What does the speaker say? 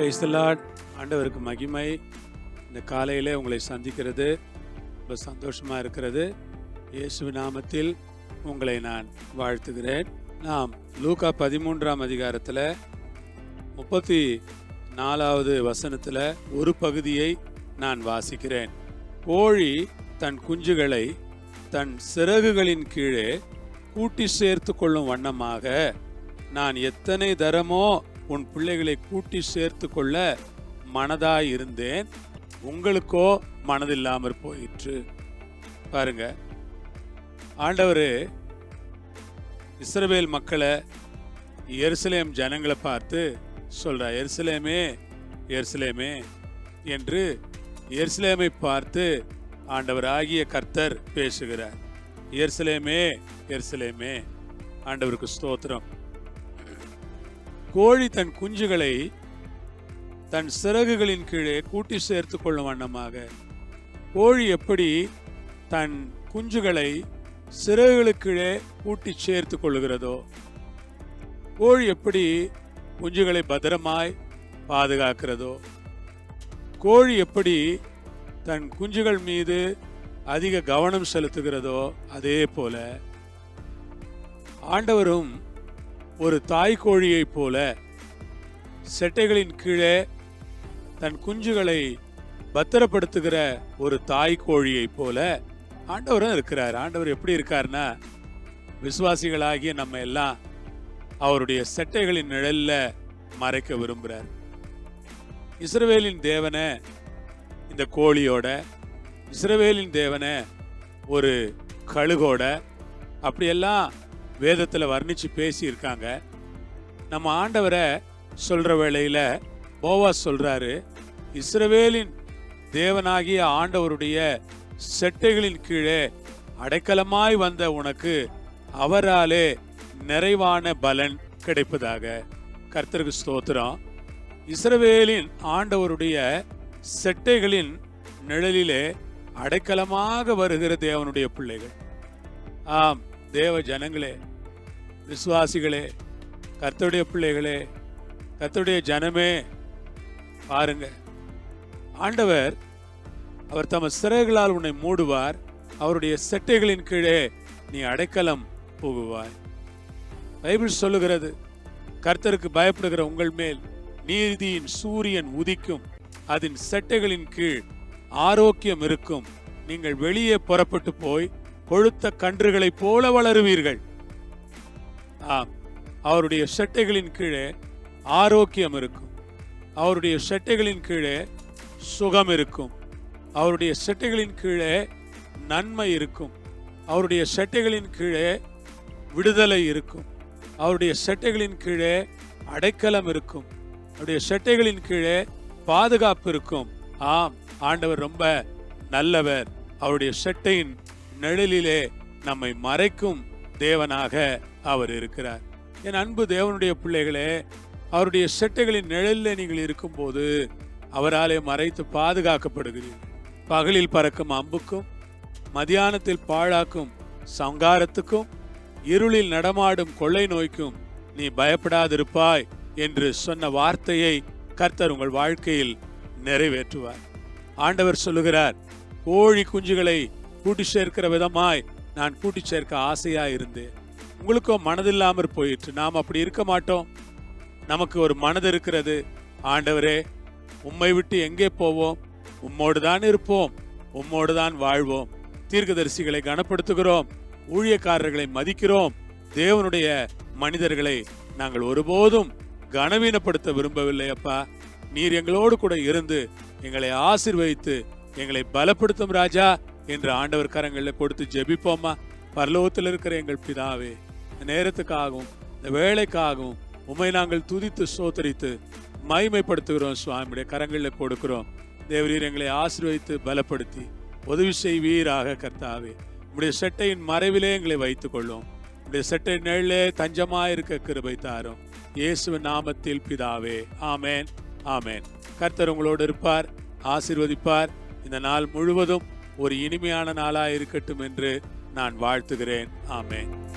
Praise ஆண்டவருக்கு மகிமை. இந்த காலையிலே உங்களை சந்திக்கிறது. ரொம்ப சந்தோஷமாக இருக்கிறது. இயேசு நாமத்தில் உங்களை நான் வாழ்த்துகிறேன். நாம் லூகா பதிமூன்றாம் அதிகாரத்தில் முப்பத்தி நாலாவது வசனத்தில் ஒரு பகுதியை நான் வாசிக்கிறேன். கோழி தன் குஞ்சுகளை தன் சிறகுகளின் கீழே கூட்டி சேர்த்து கொள்ளும் வண்ணமாக நான் எத்தனை தரமோ உன் பிள்ளைகளை கூட்டி சேர்த்து கொள்ள மனதாய் இருந்தேன் உங்களுக்கோ மனதில்லாமற் போயிற்று. பாருங்க. ஆண்டவர் இஸ்ரவேல் மக்களை எருசலேம் ஜனங்களை பார்த்து சொல்கிறார் எருசலேமே எருசலேமே என்று எருசலேமை பார்த்து ஆண்டவர் ஆகிய கர்த்தர் பேசுகிறார். எருசலேமே எருசலேமே ஆண்டவருக்கு ஸ்தோத்திரம். கோழி தன் குஞ்சுகளை தன் சிறகுகளின் கீழே கூட்டி சேர்த்து கொள்ளும் வண்ணமாக. கோழி எப்படி தன் குஞ்சுகளை சிறகுகளுக்கு கீழே கூட்டி சேர்த்து கொள்ளுகிறதோ கோழி எப்படி குஞ்சுகளை பத்திரமாய் பாதுகாக்கிறதோ கோழி எப்படி தன் குஞ்சுகள் மீது அதிக கவனம் செலுத்துகிறதோ அதே போல ஆண்டவரும் ஒரு தாய் கோழியைப் போல செட்டைகளின் கீழே தன் குஞ்சுகளை பத்திரப்படுத்துகிற ஒரு தாய் கோழியைப் போல ஆண்டவரும் இருக்கிறார். ஆண்டவர் எப்படி இருக்காருன்னா விசுவாசிகளாகிய நம்ம எல்லாம் அவருடைய செட்டைகளின் நிழல்ல மறைக்க விரும்புகிறார். இஸ்ரவேலின் தேவனை இந்த கோழியோட இஸ்ரவேலின் தேவனை ஒரு கழுகோட அப்படியெல்லாம் வேதத்தில் வர்ணித்து பேசியிருக்காங்க. நம்ம ஆண்டவரை சொல்கிற வேளையில் போவாஸ் சொல்கிறாரு இஸ்ரவேலின் தேவனாகிய ஆண்டவருடைய செட்டைகளின் கீழே அடைக்கலமாய் வந்த உனக்கு அவராலே நிறைவான பலன் கிடைப்பதாக. கர்த்தருக்கு ஸ்தோத்திரம். இஸ்ரவேலின் ஆண்டவருடைய செட்டைகளின் நிழலிலே அடைக்கலமாக வருகிற தேவனுடைய பிள்ளைகள். ஆம் தேவ ஜனங்களே விசுவாசிகளே கர்த்தருடைய பிள்ளைகளே கர்த்தருடைய ஜனமே பாருங்க. ஆண்டவர் அவர் தம சிறைகளால் உன்னை மூடுவார் அவருடைய செட்டைகளின் கீழே நீ அடைக்கலம் போகுவாய். பைபிள் சொல்லுகிறது கர்த்தருக்கு பயப்படுகிற உங்கள் மேல் நீதியின் சூரியன் உதிக்கும் அதன் செட்டைகளின் கீழ் ஆரோக்கியம் இருக்கும். நீங்கள் வெளியே புறப்பட்டு போய் கொழுத்த கன்றுகளைப் போல வளருவீர்கள். அவருடைய செட்டைகளின் கீழே ஆரோக்கியம் இருக்கும். அவருடைய செட்டைகளின் கீழே சுகம் இருக்கும். அவருடைய செட்டைகளின் கீழே நன்மை இருக்கும். அவருடைய செட்டைகளின் கீழே விடுதலை இருக்கும். அவருடைய செட்டைகளின் கீழே அடைக்கலம் இருக்கும். அவருடைய செட்டைகளின் கீழே பாதுகாப்பு இருக்கும். ஆம் ஆண்டவர் ரொம்ப நல்லவர். அவருடைய செட்டையின் நிழலிலே நம்மை மறைக்கும் தேவனாக அவர் இருக்கிறார். என் அன்பு தேவனுடைய பிள்ளைகளே அவருடைய செட்டைகளின் நிழலில் நீங்கள் இருக்கும்போது அவராலே மறைத்து பாதுகாக்கப்படுகிறீர்கள் பகலில் பறக்கும் அம்புக்கும் மதியானத்தில் பாழாக்கும் சங்காரத்துக்கும் இருளில் நடமாடும் கொள்ளை நோய்க்கும் நீ பயப்படாதிருப்பாய் என்று சொன்ன வார்த்தையை கர்த்தர் உங்கள் வாழ்க்கையில் நிறைவேற்றுவார். ஆண்டவர் சொல்லுகிறார் கோழி குஞ்சுகளை கூட்டி சேர்க்கிற விதமாய் நான் கூட்டி சேர்க்க ஆசையா இருந்தேன் உங்களுக்கும் மனதில்லாமற் போயிற்று. நாம் அப்படி இருக்க மாட்டோம். நமக்கு ஒரு மனது இருக்கிறது. ஆண்டவரே உம்மை விட்டு எங்கே போவோம்? உம்மோடு தான் இருப்போம். உம்மோடு தான் வாழ்வோம். தீர்க்கதரிசிகளை கனப்படுத்துகிறோம். ஊழியக்காரர்களை மதிக்கிறோம். தேவனுடைய மனிதர்களை நாங்கள் ஒருபோதும் கனவீனப்படுத்த விரும்பவில்லை அப்பா. நீர் எங்களோடு கூட இருந்து எங்களை ஆசிர்வதித்து எங்களை பலப்படுத்தும் ராஜா என்று ஆண்டவர் கரங்களில் கொடுத்து ஜெபிப்போமா? பரலோகத்தில் இருக்கிற எங்கள் பிதாவே. இந்த நேரத்துக்காகவும் இந்த வேலைக்காகவும் உண்மை நாங்கள் துதித்து சோதரித்து மகிமைப்படுத்துகிறோம் சுவாமியுடைய கரங்களில் கொடுக்கிறோம். தேவரீர் எங்களை ஆசீர்வதித்து பலப்படுத்தி உதவி செய்வீராக கர்த்தாவே. உடைய செட்டையின் மறைவிலே எங்களை வைத்துக் கொள்ளும் உம்முடைய செட்டை நிழலே தஞ்சமாயிருக்க கிருபை தாரும். இயேசுவின் நாமத்தில் பிதாவே. ஆமேன். ஆமேன். கர்த்தர் உங்களோடு இருப்பார் ஆசிர்வதிப்பார். இந்த நாள் முழுவதும் ஒரு இனிமையான நாளாக இருக்கட்டும் என்று நான் வாழ்த்துகிறேன். ஆமேன்.